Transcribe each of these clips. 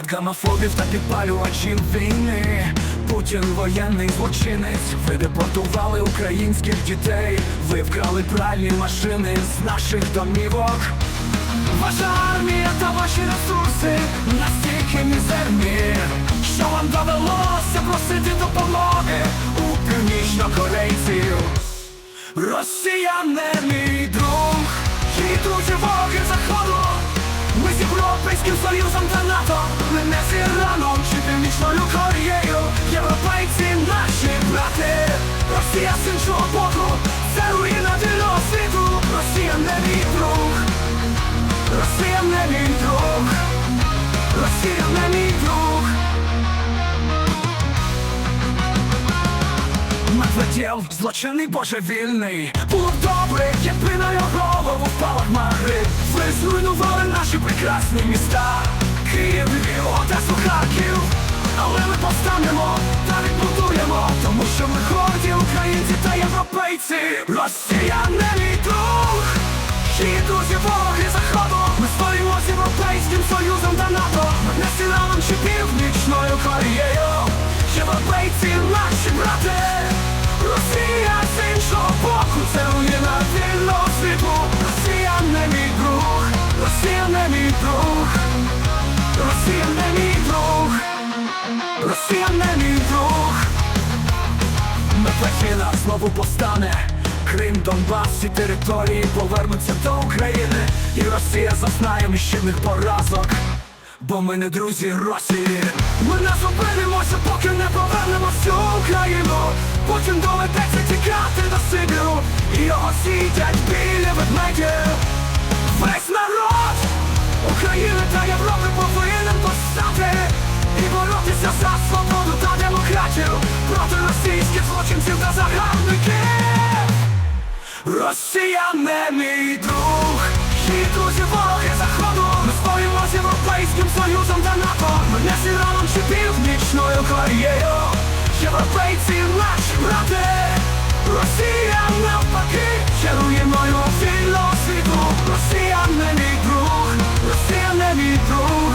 Уряд гамофобів та підпалювачів війни. Путін воєнний злочинець. Ви депортували українських дітей. Ви вкрали пральні машини з наших домівок. Ваша армія та ваші ресурси настільки мізерні Що вам довелося просити допомоги у північнокорейців. Росія не мій друг, Союзом та НАТО, ми не з Іраном чи Північною Кореєю. Європейці наші брати, Росія з іншого боку, це руїна вільного світу. Росія не мій друг, Росія не мій друг, Росія не мій друг. Медведєв, злочинний божевільний Було хмари зруйнували наші прекрасні міста. Київ, Львів, Одесу, Харків. Але ми повстанемо та відбудуємо. Тому що ми горді українці та європейці. Росія не мій друг. І друзі вороги заходу. Ми стоїмо з Європейським Союзом та НАТО. Не з Іраном чи Північною Кореєю. Європейці наші брати. Росія знову повстане Крим, Донбас, всі території повернуться до України. І Росія зазнає нищівних поразок. Бо ми не друзі Росії. Ми не зупинимося, поки не повернемо всю Україну. Потім доведеться тікати до Сибіру. І його сидять біля ведмедів Весь народ України та Європи повинен постати І боротися за свободу та демократію Проти російських злочинців та загарбників Росія не мій друг. І друзі вороги заходу. Ми стоїмо з Європейським Союзом та НАТО. Ми не з Іраном чи Північною Кореєю. Європейці наші брати. Росія навпаки Є руїною вільного світу. Росія не мій друг. Росія не мій друг.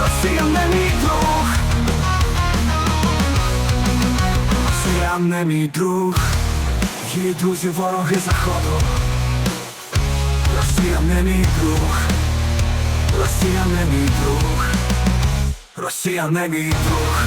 Росія не мій друг. Росія не мій друг Її друзі вороги заходу. Росія не мій друг. Росія не мій друг. Росія не мій друг